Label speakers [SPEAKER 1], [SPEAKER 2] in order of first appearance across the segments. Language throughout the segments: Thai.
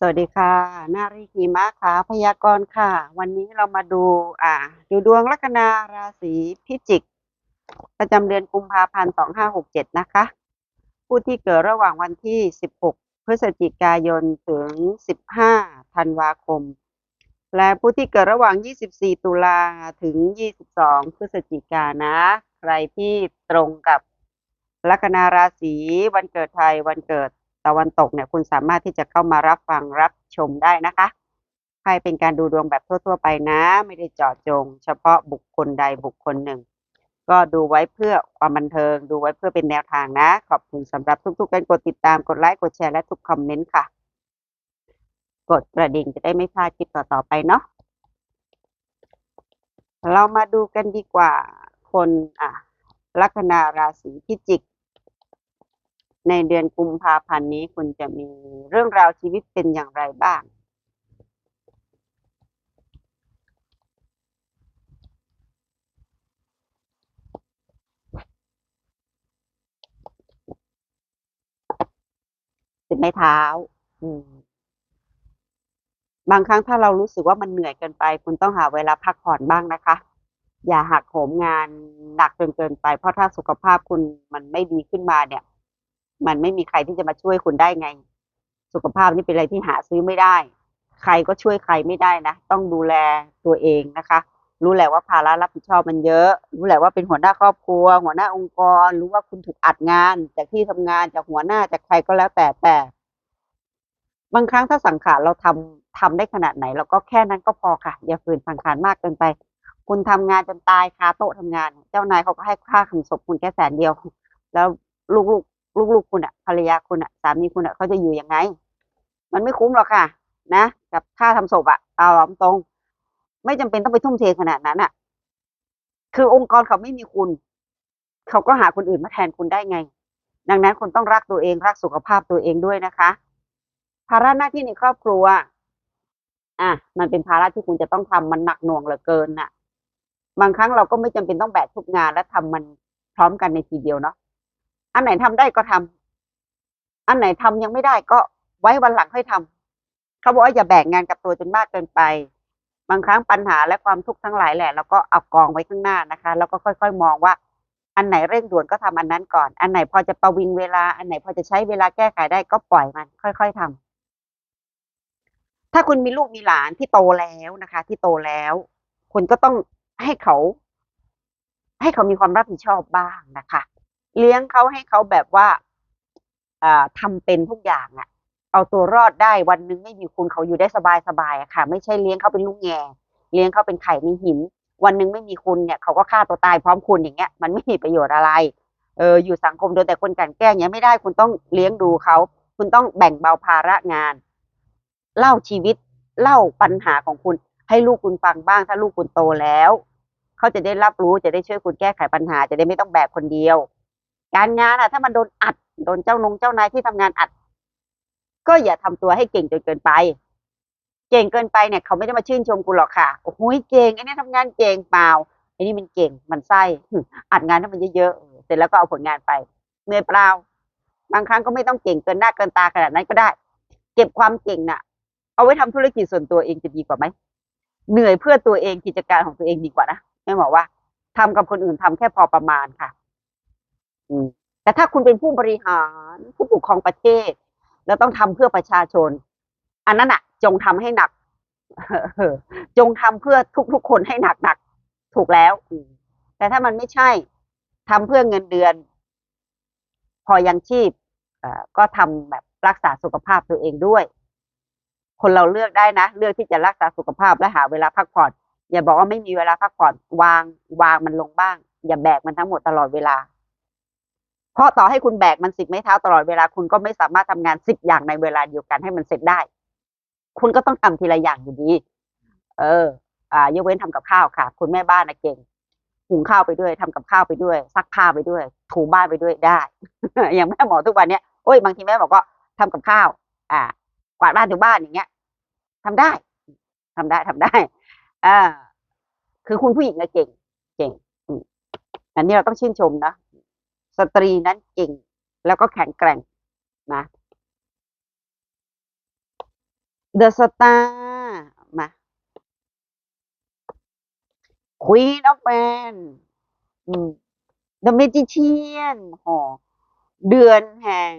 [SPEAKER 1] สวัสดีค่ะ นารีกีมะค่ะพยากรณ์ค่ะ วันนี้เรามาดูอ่า ดูดวงลัคนาราศีพิจิก ประจำเดือนกุมภาพันธ์2567นะคะ ผู้ที่เกิดระหว่างวันที่16พฤศจิกายนถึง15ธันวาคม และผู้ที่เกิดระหว่าง24ตุลาถึง22พฤศจิกายนนะ ใครที่ตรงกับลัคนาราศีวันเกิดไทยวันเกิด ตะวันตกเนี่ยคุณสามารถที่จะเข้ามารับฟังรับชมได้นะคะใครเป็นการดูดวงแบบทั่ว ๆ ไปนะ ไม่ได้เจาะจง เฉพาะบุคคลใดบุคคลหนึ่ง ก็ดูไว้เพื่อความบันเทิง ดูไว้เพื่อเป็นแนวทางนะ ขอบคุณสำหรับทุกๆการกดติดตามกดไลค์กดแชร์และทุกคอมเมนต์ค่ะ กดกระดิ่งจะได้ไม่พลาดคลิปต่อๆไปเนาะเรามาดูกันดีกว่าคนอะลัคนาราศีพิจิก ในเดือนกุมภาพันธ์นี้คุณจะมีเรื่องราวชีวิตเป็นอย่างไรบ้าง ติดไม้เท้า อืม บางครั้งถ้าเรารู้สึกว่ามันเหนื่อยเกินไป คุณต้องหาเวลาพักผ่อนบ้างนะคะ อย่าหักโหมงานหนักจนเกินไป เพราะถ้าสุขภาพคุณมันไม่ดีขึ้นมาเนี่ย มันไม่มีใครที่จะมาช่วยคุณได้ไง สุขภาพนี่เป็นอะไรที่หาซื้อไม่ได้ ใครก็ช่วยใครไม่ได้นะ ต้องดูแลตัวเองนะคะ รู้แหละว่าภาระรับผิดชอบมันเยอะ รู้แหละว่าเป็นหัวหน้าครอบครัว หัวหน้าองค์กร รู้ว่าคุณถูกอัดงาน จากที่ทำงานจากหัวหน้าจากใครก็แล้วแต่แต่ บางครั้งถ้าสังขารเราทำทำได้ขนาดไหน เราก็แค่นั้นก็พอค่ะ อย่าฝืนสังขารมากเกินไป คุณทำงานจนตายคาโต๊ะทำงาน เจ้านายเขาก็ให้ค่าขนศพคุณแค่แสนเดียว แล้วลูกๆ ลูกๆคุณอะภรรยาคุณอะสามีคุณอะเขาจะอยู่ยังไง มันไม่คุ้มหรอกค่ะ นะ กับค่าทำศพอะเอาตรง ไม่จำเป็นต้องไปทุ่มเทขนาดนั้นอะคือองค์กรเขาไม่มีคุณ เขาก็หาคนอื่นมาแทนคุณได้ไง ดังนั้นคุณต้องรักตัวเองรักสุขภาพตัวเองด้วยนะคะ ภาระหน้าที่ในครอบครัว อะ มันเป็นภาระที่คุณจะต้องทำมันหนักหน่วงเหลือเกินน่ะ บางครั้งเราก็ไม่จำเป็นต้องแบกทุกงานและทำมันพร้อมกันในทีเดียวเนาะ อันไหนทำได้ก็ทำอันไหนทำยังไม่ได้ก็ไว้วันหลังค่อยทำเขาบอกว่าอย่าแบกงงานกับตัวจนมากเกินไป บางครั้งปัญหาและความทุกข์ทั้งหลายแหละเราก็เอากองไว้ข้างหน้านะคะ แล้วก็ค่อย ๆ มองว่า อันไหนเร่งด่วนก็ทำอันนั้นก่อน อันไหนพอจะประวิงเวลา อันไหนพอจะใช้เวลาแก้ไขได้ก็ปล่อยมัน ค่อย ๆทำถ้าคุณมีลูกมีหลานที่โตแล้วนะคะ ที่โตแล้ว คุณก็ต้องให้เขา ให้เขามีความรับผิดชอบบ้างนะคะ เลี้ยงเขาให้เขาแบบว่าอ่าทำเป็นทุกอย่างอะเอาตัวรอดได้วันหนึงไม่มีคุณเขาอยู่ได้สบายสบายอะค่ะ ไม่ใช่เลี้ยงเขาเป็นลูกแง่เลี้ยงเขาเป็นไข่ในหิน วันหนึ่งไม่มีคุณเนี่ยเขาก็ฆ่าตัวตายพร้อมคุณอย่างเงี้ย มันไม่มีประโยชน์อะไรเอออยู่สังคมโดนแต่คนกันแกล้งอย่างเงี้ยไม่ได้คุณต้องเลี้ยงดูเขา คุณต้องแบ่งเบาภาระงาน เล่าชีวิตเล่าปัญหาของคุณ ให้ลูกคุณฟังบ้าง ถ้าลูกคุณโตแล้ว เขาจะได้รับรู้จะได้ช่วยคุณแก้ไขปัญหา จะได้ไม่ต้องแบกคนเดียว การงานอะถ้ามันโดนอัดโดนเจ้านงเจ้านายที่ทำงานอัด ก็อย่าทำตัวให้เก่งจนเกินไป เก่งเกินไปเนี่ย เขาไม่ได้มาชื่นชมคุณหรอกค่ะโอ้โหเก่งไอ้นี่ทำงานเก่งเปล่าไอ้นี่มันเก่งมันไส้อัดงานให้มันเยอะๆเสร็จแล้วก็เอาผลงานไปเหนื่อยเปล่า บางครั้งก็ไม่ต้องเก่งเกินหน้าเกินตาขนาดนั้นก็ได้ เก็บความเก่งน่ะ เอาไว้ทำธุรกิจส่วนตัวเองจะดีกว่าไหมเหนื่อยเพื่อตัวเองกิจการของตัวเองดีกว่านะแม่บอกว่าทำกับคนอื่นทำแค่พอประมาณค่ะ แต่ถ้าคุณเป็นผู้บริหารผู้ปกครองประเทศ แล้วต้องทำเพื่อประชาชน อันนั้นอะจงทำให้หนักจงทำเพื่อทุกๆคนให้หนักหนักๆถูกแล้วแต่ถ้ามันไม่ใช่ทำเพื่อเงินเดือน พอยังชีพก็ทำแบบรักษาสุขภาพตัวเองด้วย คนเราเลือกได้นะ เลือกที่จะรักษาสุขภาพและหาเวลาพักผ่อนอย่าบอกว่าไม่มีเวลาพักผ่อนวาง วางมันลงบ้าง อย่าแบกมันทั้งหมดตลอดเวลา เพราะต่อให้คุณแบกมันสิบไม้เท้าตลอดเวลาคุณก็ไม่สามารถทำงานสิบอย่างในเวลาเดียวกันให้มันเสร็จได้ คุณก็ต้องทำทีละอย่างอยู่ดี เออ อ่ายกเว้นทำกับข้าวค่ะ คุณแม่บ้านนะเก่งหุงข้าวไปด้วยทำกับข้าวไปด้วย ซักผ้าไปด้วย ถูบ้านไปด้วยได้ อย่างแม่หมอทุกวันเนี้ยโอ้ยบางทีแม่บอกก็ทำกับข้าว อ่ากวาดบ้านถูบ้านอย่างเงี้ยทำได้ทำได้ทำได้ อ่า คือคุณผู้หญิงนะเก่ง เก่งอันนี้เราต้องชื่นชมนะ สตรีนั้นเก่ง แล้วก็แข็งแกร่งนะ The Star มา Queen of Fan อืม The Magician หอเดือนแห่ง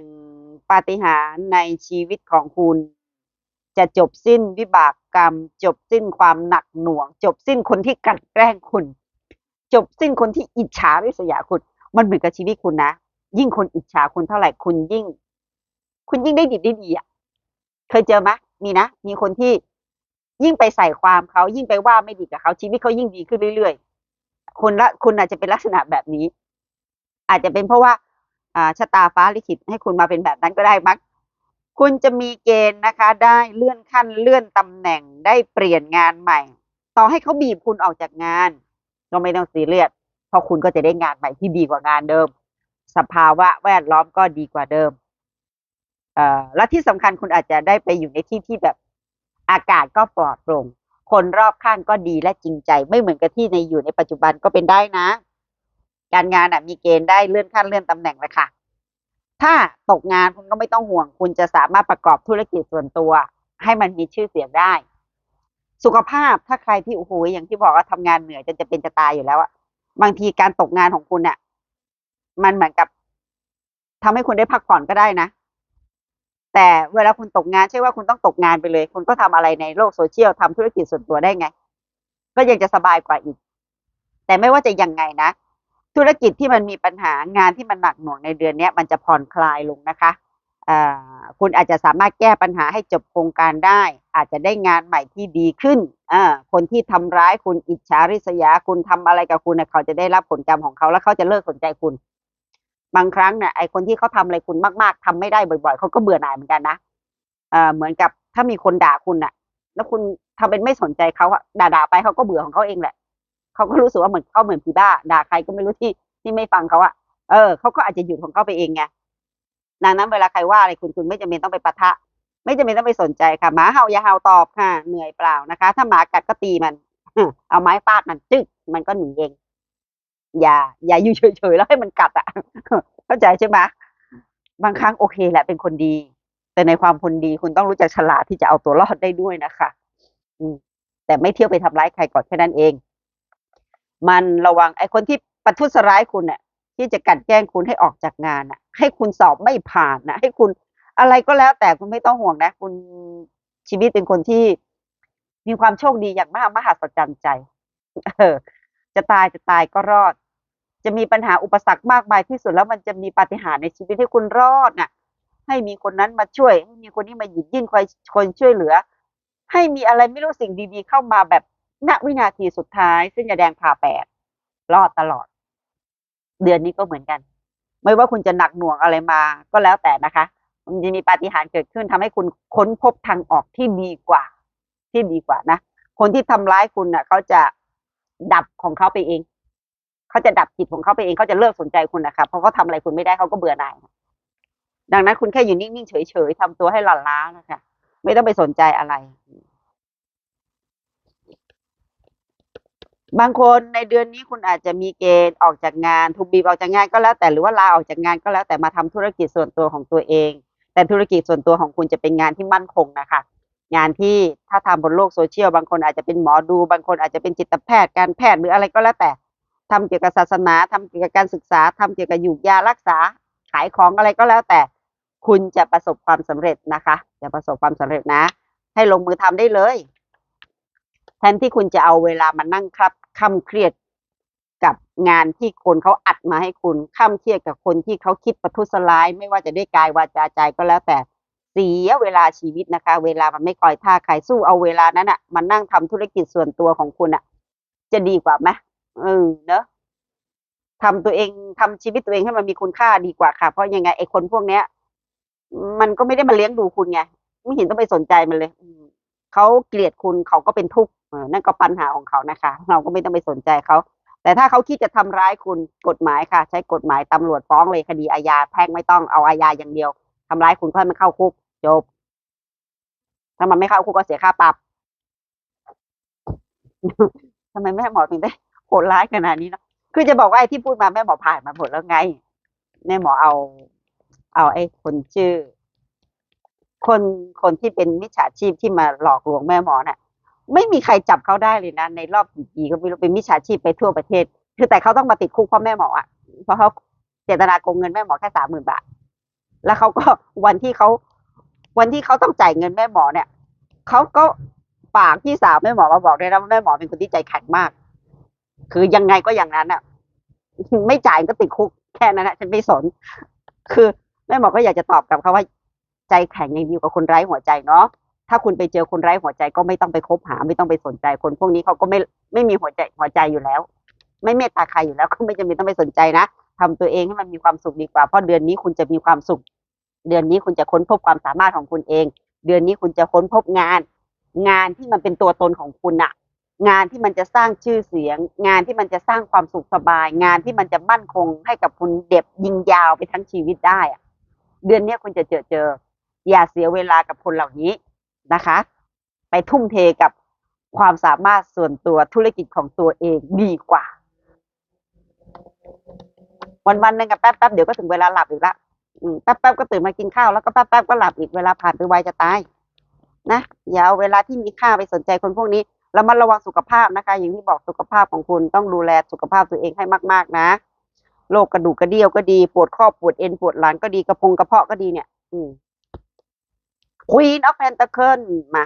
[SPEAKER 1] ปาฏิหาริย์ในชีวิตของคุณ จะจบสิ้นวิบากกรรม จบสิ้นความหนักหน่วง จบสิ้นคนที่กลันแกล้งคุณ จบสิ้นคนที่อิจฉาริษยาคุณ มันเหมือนกับชีวิตคุณนะยิ่งคนอิจฉาคุณเท่าไหร่คุณยิ่ง คุณยิ่งได้ดีได้ดีอะเคยเจอไหมมีนะมีคนที่ยิ่งไปใส่ความเขายิ่งไปว่าไม่ดีกับเขาชีวิตเขายิ่งดีขึ้นเรื่อยๆคุณละคุณอาจจะเป็นลักษณะแบบนี้ อาจจะเป็นเพราะว่าอ่าชะตาฟ้าลิขิตให้คุณมาเป็นแบบนั้นก็ได้มั้งคุณจะมีเกณฑ์นะคะ ได้เลื่อนขั้นเลื่อนตำแหน่งได้เปลี่ยนงานใหม่ ต่อให้เขาบีบคุณออกจากงาน ก็ไม่ต้องซีเรียสเพ ราะคุณก็จะได้งานใหม่ที่ดีกว่างานเดิม สภาวะแวดล้อมก็ดีกว่าเดิมเอ่อและที่สำคัญคุณอาจจะได้ไปอยู่ในที่ที่แบบอากาศก็ปลอดโปร่งคนรอบข้างก็ดีและจริงใจ ไม่เหมือนกับที่ในอยู่ในปัจจุบันก็เป็นได้นะ การงานอะมีเกณฑ์ได้เลื่อนขั้นเลื่อนตำแหน่งเลยค่ะ ถ้าตกงานคุณก็ไม่ต้องห่วง คุณจะสามารถประกอบธุรกิจส่วนตัว ให้มันมีชื่อเสียงได้ สุขภาพถ้าใครที่โอ้โหอย่างที่บอกว่าทำงานเหนื่อยจนจะเป็นจะตายอยู่แล้วอะ บางทีการตกงานของคุณเนี่ยมันเหมือนกับทำให้คุณได้พักผ่อนก็ได้นะ แต่เวลาคุณตกงานใช่ว่าคุณต้องตกงานไปเลย คุณก็ทำอะไรในโลกโซเชียลทำธุรกิจส่วนตัวได้ไง ก็ยังจะสบายกว่าอีก แต่ไม่ว่าจะยังไงนะ ธุรกิจที่มันมีปัญหางานที่มันหนักหน่วงในเดือนเนี้ยมันจะผ่อนคลายลงนะคะคุณอาจจะสามารถแก้ปัญหาให้จบโครงการได้ อาจจะได้งานใหม่ที่ดีขึ้น อ่าคนที่ทำร้ายคุณอิจฉาริษยาคุณทำอะไรกับคุณเนี่ยเขาจะได้รับผลกรรมของเขาแล้วเขาจะเลิกสนใจคุณ บางครั้งเนี่ยไอคนที่เขาทำอะไรคุณมาก ๆทำไม่ได้บ่อย ๆเขาก็เบื่อหน่ายเหมือนกันนะเอ่อเหมือนกับถ้ามีคนด่าคุณน่ะแล้วคุณทำเป็นไม่สนใจเขาด่าๆไปเขาก็เบื่อของเขาเองแหละเขาก็รู้สึกว่าเหมือนเขาเหมือนผีบ้า ด่าใครก็ไม่รู้ที่ที่ไม่ฟังเขาอะเออเขาก็อาจจะหยุดของเขาไปเองไงดังนั้นเวลาใครว่าอะไรคุณคุณไม่จำเป็นต้องไปปะทะ ไม่จำเป็นต้องไปสนใจค่ะหมาเห่าอย่าเห่าตอบค่ะ เหนื่อยเปล่านะคะ ถ้าหมากัดก็ตีมัน เอาไม้ฟาดมันจึ๊กมันก็หนีเองอย่า อย่าอยู่เฉยๆแล้วให้มันกัดอะเข้าใจใช่ไหมบางครั้งโอเคแหละเป็นคนดี แต่ในความคนดีคุณต้องรู้จักฉลาดที่จะเอาตัวรอดได้ด้วยนะคะ อืม แต่ไม่เที่ยวไปทำร้ายใครก่อนแค่นั้นเอง มันระวังไอ้คนที่ประทุษร้ายคุณเนี่ยที่จะกลันแกล้งคุณให้ออกจากงานน่ะ ให้คุณสอบไม่ผ่านนะให้คุณ อะไรก็แล้วแต่คุณไม่ต้องห่วงนะ คุณชีวิตเป็นคนที่มีความโชคดีอย่างมากมหัศจรรย์ใจ เออ จะตายจะตายก็รอด จะมีปัญหาอุปสรรคมากมายที่สุดแล้วมันจะมีปาฏิหาริย์ในชีวิตที่คุณรอดน่ะ ให้มีคนนั้นมาช่วย ให้มีคนนี้มาหยิบยื่นคอยคนช่วยเหลือ ให้มีอะไรไม่รู้สิ่งดีๆเข้ามาแบบณวินาทีสุดท้ายซึ่งจะแดงผ่าแปดรอดตลอด เดือนนี้ก็เหมือนกัน ไม่ว่าคุณจะหนักหน่วงอะไรมาก็แล้วแต่นะคะ มันจะมีปาฏิหาริย์เกิดขึ้นทำให้คุณค้นพบทางออกที่ดีกว่า ที่ดีกว่านะคนที่ทำร้ายคุณน่ะเขาจะดับของเขาไปเองเขาจะดับจิตของเขาไปเองเขาจะเลิกสนใจคุณนะคะเพราะเขาทำอะไรคุณไม่ได้เขาก็เบื่อหน่ายดังนั้นคุณแค่อยู่นิ่งๆเฉยๆทำตัวให้หลั่นล้านะคะไม่ต้องไปสนใจอะไร บางคนในเดือนนี้คุณอาจจะมีเกณฑ์ออกจากงานถูกบีบออกจากงานก็แล้วแต่หรือว่าลาออกจากงานก็แล้วแต่มาทำธุรกิจส่วนตัวของตัวเอง แต่ธุรกิจส่วนตัวของคุณจะเป็นงานที่มั่นคงนะคะ งานที่ถ้าทำบนโลกโซเชียลบางคนอาจจะเป็นหมอดูบางคนอาจจะเป็นจิตแพทย์การแพทย์หรืออะไรก็แล้วแต่ทำเกี่ยวกับศาสนาทำเกี่ยวกับการศึกษาทำเกี่ยวกับหยูกยารักษาขายของอะไรก็แล้วแต่ คุณจะประสบความสำเร็จนะคะ จะประสบความสำเร็จนะ ให้ลงมือทำได้เลย แทนที่คุณจะเอาเวลามานั่งครับค่ำเครียด กับงานที่คนเขาอัดมาให้คุณค่ำเครียดกับคนที่เขาคิดประทุษร้าย ไม่ว่าจะด้วยกายวาจาใจก็แล้วแต่เสียเวลาชีวิตนะคะ เวลามันไม่คอยท่าใครสู้เอาเวลานั้นอะ่ะมันนั่งทำธุรกิจส่วนตัวของคุณอะ่ะ จะดีกว่าไหมเออเนอะทำตัวเองทำชีวิตตัวเองให้มันมีคุณค่าดีกว่าค่ะ เพราะยังไงไอ้คนพวกเนี้ย มันก็ไม่ได้มาเลี้ยงดูคุณไงไม่เห็นต้องไปสนใจมันเลยอืเขาเกลียดคุณเขาก็เป็นทุกข์นั่นก็ปัญหาของเขานะคะ เราก็ไม่ต้องไปสนใจเขา แต่ถ้าเขาคิดจะทำร้ายคุณกฎหมายค่ะ ใช้กฎหมายตำรวจฟ้องเลยคดีอาญาแพ่งไม่ต้องเอาอาญาอย่างเดียวทำร้ายคุณก็ให้มันเข้าคุกจบ ถ้ามันไม่เข้าคุกก็เสียค่าปรับทำไมแม่หมอถึงได้โหดร้ายขนาดนี้เนาะคือจะบอกว่าไอ้ที่พูดมาแม่หมอผ่านมาหมดแล้วไงแม่หมอเอา เอาไอ้คนชื่อ คนคนที่เป็นมิจฉาชีพที่มาหลอกลวงแม่หมอน่ะ ไม่มีใครจับเขาได้เลยนะในรอบกี่ปีก็ไม่รู้เป็นมิจฉาชีพไปทั่วประเทศ คือแต่เขาต้องมาติดคุกเพราะแม่หมออะเพราะเขาเจตนาโกงเงินแม่หมอแค่สามหมื่นบาท แล้วเขาก็วันที่เขาวันที่เขาต้องจ่ายเงินแม่หมอเนี่ยเขาก็ฝากพี่สาวแม่หมอมาบอกด้วยนะว่าแม่หมอเป็นคนที่ใจแข็งมาก คือยังไงก็อย่างนั้นอะ ไม่จ่ายก็ติดคุกแค่นั้นนะฉันไม่สน คือแม่หมอก็อยากจะตอบกับเขาว่า ใจแข็งยังดีกว่าคนไร้หัวใจเนาะ ถ้าคุณไปเจอคนไร้หัวใจก็ไม่ต้องไปคบหา ไม่ต้องไปสนใจคนพวกนี้เขาก็ไม่ไม่มีหัวใจหัวใจอยู่แล้ว ไม่เมตตาใครอยู่แล้วก็ไม่จำเป็นต้องไปสนใจนะทำตัวเองให้มันมีความสุขดีกว่าเพราะเดือนนี้คุณจะมีความสุข เดือนนี้คุณจะค้นพบความสามารถของคุณเอง เดือนนี้คุณจะค้นพบงาน งานที่มันเป็นตัวตนของคุณอะงานที่มันจะสร้างชื่อเสียง งานที่มันจะสร้างความสุขสบาย งานที่มันจะมั่นคงให้กับคุณเด็บยิงยาวไปทั้งชีวิตได้อะเดือนนี้คุณจะเจอเจอ อย่าเสียเวลากับคนเหล่านี้ นะคะ ไปทุ่มเทกับความสามารถส่วนตัวธุรกิจของตัวเองดีกว่า วันวันๆนึงกับแป๊บแป๊บๆเดี๋ยวก็ถึงเวลาหลับอีกละแป๊บแป๊บๆก็ตื่นมากินข้าวแล้วก็แป๊บแป๊บๆก็หลับอีกเวลาผ่านไปไวจะตายนะอย่าเอาเวลาที่มีค่าไปสนใจคนพวกนี้แล้วมันระวังสุขภาพนะคะ อย่างที่บอกสุขภาพของคุณต้องดูแลสุขภาพตัวเองให้มาก ๆ นะโรคกระดูกกระเดี่ยวก็ดีปวดข้อปวดเอ็นปวดหลังก็ดีกระพงกระเพาะก็ดีเนี่ย อืม Queen of Pentacle มา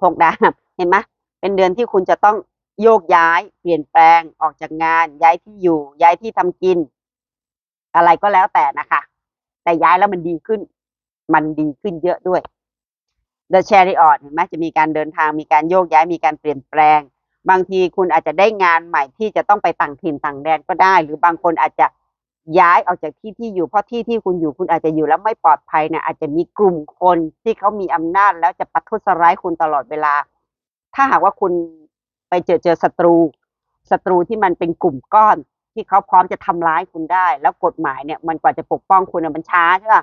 [SPEAKER 1] พกดาบเห็นไหมเป็นเดือนที่คุณจะต้องโยกย้าย เปลี่ยนแปลงออกจากงาน ย้ายที่อยู่ ย้ายที่ทำกิน อะไรก็แล้วแต่นะคะ แต่ย้ายแล้วมันดีขึ้น มันดีขึ้นเยอะด้วย The Chariot เห็นไหมจะมีการเดินทางมีการโยกย้ายมีการเปลี่ยนแปลง บางทีคุณอาจจะได้งานใหม่ที่จะต้องไปต่างถิ่นต่างแดนก็ได้ หรือบางคนอาจจะ ย้ายออกจากที่ที่อยู่เพราะที่ที่คุณอยู่คุณอาจจะอยู่แล้วไม่ปลอดภัยเนี่ยอาจจะมีกลุ่มคนที่เขามีอำนาจแล้วจะประทุษร้ายคุณตลอดเวลา ถ้าหากว่าคุณไปเจอเจอศัตรูศัตรูที่มันเป็นกลุ่มก้อนที่เขาพร้อมจะทำร้ายคุณได้ แล้วกฎหมายเนี่ยมันกว่าจะปกป้องคุณมันช้าใช่ป่ะ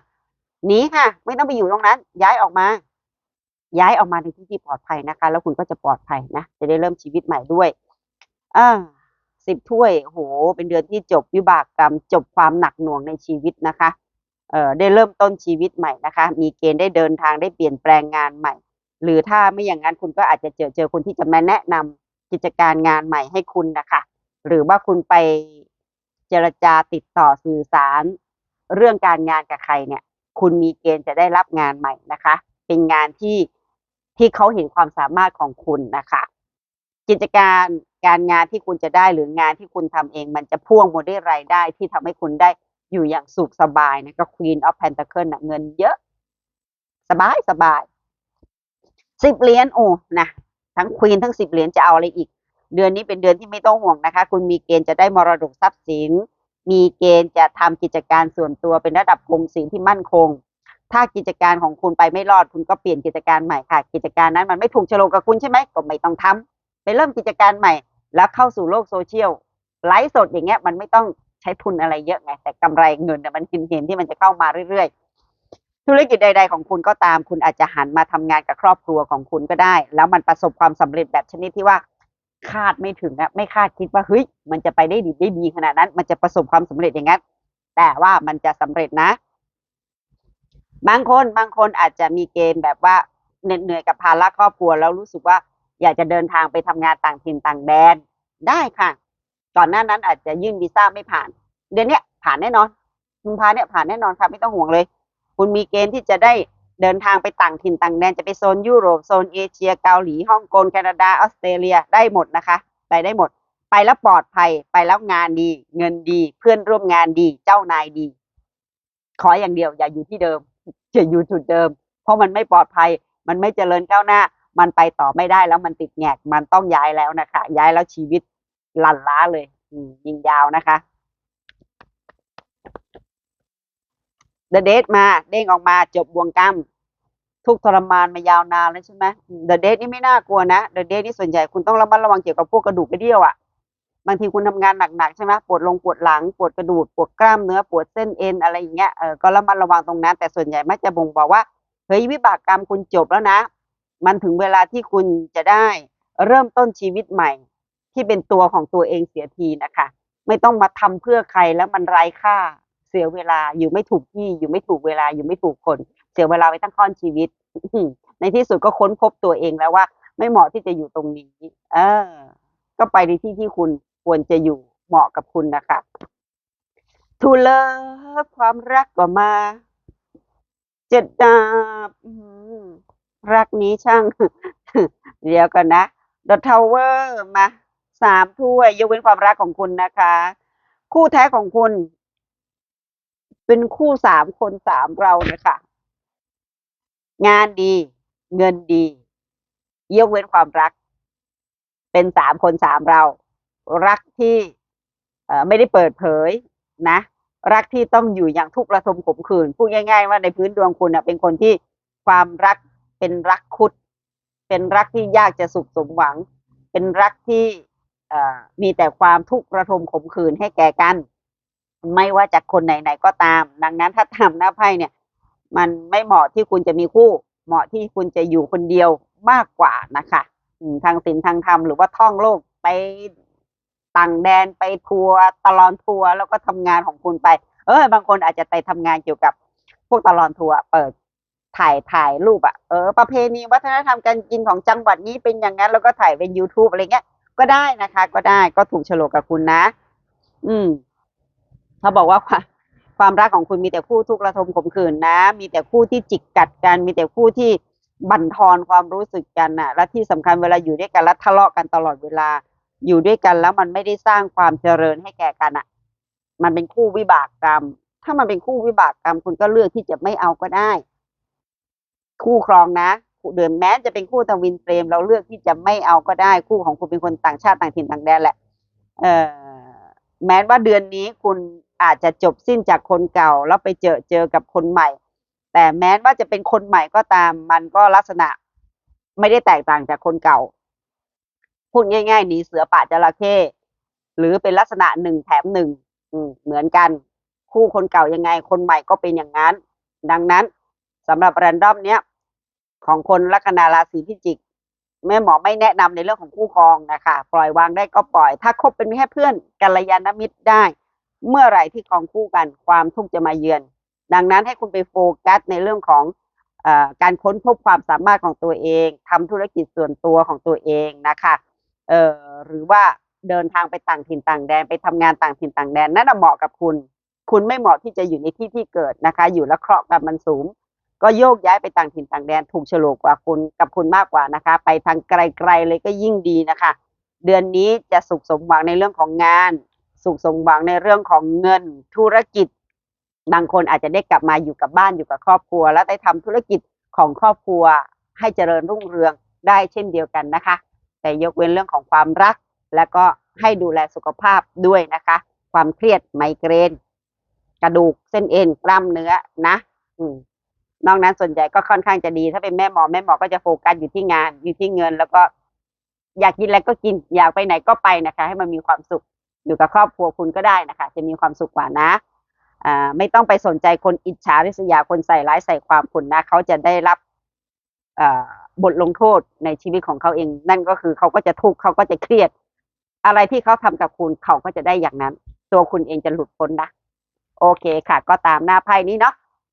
[SPEAKER 1] หนีค่ะ ไม่ต้องไปอยู่ตรงนั้น ย้ายออกมา ย้ายออกมาในที่ที่ปลอดภัยนะคะ แล้วคุณก็จะปลอดภัยนะจะได้เริ่มชีวิตใหม่ด้วยอ่า สิบถ้วยโหเป็นเดือนที่จบวิบากกรรม จบความหนักหน่วงในชีวิตนะคะเอ่อได้เริ่มต้นชีวิตใหม่นะคะ มีเกณฑ์ได้เดินทางได้เปลี่ยนแปลงงานใหม่ หรือถ้าไม่อย่างนั้นคุณก็อาจจะเจอเจอคนที่จะมาแนะนำกิจการงานใหม่ให้คุณนะคะ หรือว่าคุณไปเจรจาติดต่อสื่อสาร เรื่องการงานกับใครเนี่ย คุณมีเกณฑ์จะได้รับงานใหม่นะคะ เป็นงานที่ที่เขาเห็นความสามารถของคุณนะคะ กิจการการงานที่คุณจะได้หรืองานที่คุณทำเอง มันจะพ่วงโมาด้วยรายได้ที่ทำให้คุณได้อยู่อย่างสุขสบายนะก็ Queen of Pentacle นะเงินเยอะ สบายสบายสิบเหรียญโอ้นะทั้งควีนทั้งสิบเหรียญจะเอาอะไรอีก เดือนนี้เป็นเดือนที่ไม่ต้องห่วงนะคะ คุณมีเกณฑ์จะได้มรดกทรัพย์สิน มีเกณฑ์จะทำกิจการส่วนตัวเป็นระดับคงศีลที่มั่นคง ถ้ากิจการของคุณไปไม่รอดคุณก็เปลี่ยนกิจการใหม่ค่ะ กิจการนั้นมันไม่ถูกโฉลกกับคุณใช่ไหมก็ไม่ต้องทำ ไปเริ่มกิจการใหม่ แล้วเข้าสู่โลกโซเชียลไลฟ์สดอย่างเงี้ยมันไม่ต้องใช้ทุนอะไรเยอะไง แต่กำไรเงินมันเห็นเห็นที่มันจะเข้ามาเรื่อยๆ ธุรกิจใด ๆ ของคุณก็ตาม คุณอาจจะหันมาทำงานกับครอบครัวของคุณก็ได้ แล้วมันประสบความสำเร็จแบบชนิดที่ว่าคาดไม่ถึงนะไม่คาดคิดว่าเฮ้ยมันจะไปได้ดีได้ดีขนาดนั้น มันจะประสบความสำเร็จอย่างนั้นแต่ว่ามันจะสำเร็จนะ บางคนบางคนอาจจะมีเกณฑ์แบบว่าเหน็ดเหนื่อยกับภาระครอบครัวแล้วรู้สึกว่า อยากจะเดินทางไปทำงานต่างถิ่นต่างแดนได้ค่ะ ก่อนหน้านั้นอาจจะยื่นวีซ่าไม่ผ่าน เดือนนี้ผ่านแน่นอน คุณพาเนี่ยผ่านแน่นอนค่ะไม่ต้องห่วงเลย คุณมีเกณฑ์ที่จะได้เดินทางไปต่างถิ่นต่างแดนจะไปโซนยุโรปโซนเอเชียเกาหลีฮ่องกงแคนาดาออสเตรเลียได้หมดนะคะ ไปได้หมด ไปแล้วปลอดภัยไปแล้วงานดี เงินดี เพื่อนร่วมงานดี เจ้านายดี ขออย่างเดียวอย่าอยู่ที่เดิมอย่าอยู่จุดเดิม เพราะมันไม่ปลอดภัย มันไม่เจริญก้าวหน้า มันไปต่อไม่ได้แล้วมันติดแงกมันต้องย้ายแล้วนะคะ ย้ายแล้วชีวิตลันล้าเลยอืยิงยาวนะคะ The Date มาเด้งออกมาจบบ่วงกรรมทุกทรมานมายาวนานแล้วใช่ไหม The Date นี่ไม่น่ากลัวนะ The Date นี่ส่วนใหญ่คุณต้องระมัดระวังเกี่ยวกับพวกกระดูกกระเดี่ยวอะ่ะบางทีคุณทำงานหนักๆใช่ไหมปวดลงปวดหลังปวดกระดูกปวดกล้ามเนื้อปวดเส้นเอ็นอะไรอย่างเงี้ยเออก็ระมัดระวังตรงนั้น แต่ส่วนใหญ่มักจะบ่งบอกว่าเฮ้ยวิบากกรรมคุณจบแล้วนะ มันถึงเวลาที่คุณจะได้เริ่มต้นชีวิตใหม่ ที่เป็นตัวของตัวเองเสียทีนะคะ ไม่ต้องมาทำเพื่อใครแล้วมันไร้ค่าเสียเวลาอยู่ไม่ถูกที่อยู่ไม่ถูกเวลาอยู่ไม่ถูกคน เสียเวลาไปตั้งค่อนชีวิตในที่สุดก็ค้นพบตัวเองแล้วว่า ไม่เหมาะที่จะอยู่ตรงนี้ เออ ก็ไปในที่ที่คุณควรจะอยู่เหมาะกับคุณนะคะทูเลิฟความรักก็มา เจ็ดดาบ รักนี้ช่าง เดี๋ยวกันนะ The Tower มาสามถ้วยยกเว้นความรักของคุณนะคะ คู่แท้ของคุณ เป็นคู่สามคนสามเรานะคะงานดี เงินดี ยกเว้นความรัก เป็นสามคนสามเรา รักที่ไม่ได้เปิดเผยนะ รักที่ต้องอยู่อย่างทุกข์ระทมขมขื่นพูดง่าย ๆ ว่าในพื้นดวงคุณน่ะเป็นคนที่ความรัก เป็นรักคุด เป็นรักที่ยากจะสุขสมหวัง เป็นรักที่มีแต่ความทุกข์ระทมขมขื่นให้แก่กัน ไม่ว่าจากคนไหนๆก็ตาม ดังนั้นถ้าทำหน้าไพ่เนี่ย มันไม่เหมาะที่คุณจะมีคู่ เหมาะที่คุณจะอยู่คนเดียวมากกว่านะคะทางศีลทางธรรมหรือว่าท่องโลกไปต่างแดนไปทัวร์ตลอนทัวร์แล้วก็ทำงานของคุณไป เออบางคนอาจจะไปทำงานเกี่ยวกับพวกตลอนทัวร์เปิด ถ่ายถ่ายรูปอะเออประเพณีวัฒนธรรมการกินของจังหวัดนี้เป็นอย่างนั้น แล้วก็ถ่ายเป็น YouTube อะไรเงี้ย ก็ได้นะคะ ก็ได้ก็ถูกโฉลกกับคุณนะ อืมเขาบอกว่าความความรักของคุณมีแต่คู่ทุกข์ระทมขมขื่นนะ มีแต่คู่ที่จิกกัดกัน มีแต่คู่ที่บั่นทอนความรู้สึกกันนะและที่สำคัญเวลาอยู่ด้วยกันแล้วทะเลาะกันตลอดเวลา อยู่ด้วยกันแล้วมันไม่ได้สร้างความเจริญให้แก่กันอะมันเป็นคู่วิบากกรรม ถ้ามันเป็นคู่วิบากกรรม คุณก็เลือกที่จะไม่เอาก็ได้ คู่ครองนะเดิมแม้จะเป็นคู่ทวินเฟรม เราเลือกที่จะไม่เอาก็ได้คู่ของคุณเป็นคนต่างชาติต่างถิ่นต่างแดนแหละเออแม้ว่าเดือนนี้คุณอาจจะจบสิ้นจากคนเก่าแล้วไปเจอเจอกับคนใหม่ แต่แม้ว่าจะเป็นคนใหม่ก็ตาม มันก็ลักษณะไม่ได้แตกต่างจากคนเก่าพูดง่ายๆหนีเสือป่าจระเข้หรือเป็นลักษณะหนึ่งแถมหนึ่งเหมือนกัน คู่คนเก่ายังไง คนใหม่ก็เป็นอย่างนั้น ดังนั้นสำหรับแรนดอมเนี้ย ของคนลัคนาราศีพิจิกแม่หมอไม่แนะนำในเรื่องของคู่ครองนะคะปล่อยวางได้ก็ปล่อย ถ้าคบเป็นแค่เพื่อนกัลยาณมิตรได้ เมื่อไหร่ที่ครองคู่กันความทุกข์จะมาเยือน ดังนั้นให้คุณไปโฟกัสในเรื่องของอการค้นพบความสามารถของตัวเองทำธุรกิจส่วนตัวของตัวเองนะคะเออหรือว่าเดินทางไปต่างถิ่นต่างแดนไปทำงานต่างถิ่นต่างแดนนั่นนะเหมาะกับคุณ คุณไม่เหมาะที่จะอยู่ในที่ที่เกิดนะคะ อยู่แล้วเคราะห์กรรมมันสูง ก็โยกย้ายไปต่างถิ่นต่างแดนถูกฉลกกว่าคุณกับคุณมากกว่านะคะ ไปทางไกลๆเลยก็ยิ่งดีนะคะ เดือนนี้จะสุขสมหวังในเรื่องของงาน สุขสมหวังในเรื่องของเงิน ธุรกิจ บางคนอาจจะได้กลับมาอยู่กับบ้านอยู่กับครอบครัว แล้วได้ทำธุรกิจของครอบครัวให้เจริญรุ่งเรืองได้เช่นเดียวกันนะคะ แต่ยกเว้นเรื่องของความรัก แล้วก็ให้ดูแลสุขภาพด้วยนะคะ ความเครียดไมเกรน กระดูกเส้นเอ็นกล้ามเนื้อนะ อืม นอกนั้นส่วนใหญ่ก็ค่อนข้างจะดี ถ้าเป็นแม่หมอแม่หมอก็จะโฟกัสอยู่ที่งานอยู่ที่เงิน แล้วก็อยากกินอะไรก็กินอยากไปไหนก็ไปนะคะ ให้มันมีความสุขอยู่กับครอบครัวคุณก็ได้นะคะ จะมีความสุขกว่านะไม่ต้องไปสนใจคนอิจฉาริษยาคนใส่ร้ายใส่ความคุณนะเขาจะได้รับบทลงโทษในชีวิตของเขาเอง นั่นก็คือเขาก็จะทุกข์เขาก็จะเครียด อะไรที่เขาทำกับคุณเขาก็จะได้อย่างนั้น ตัวคุณเองจะหลุดพ้นนะ โอเคค่ะ ก็ตามหน้าไพ่นี้เนาะ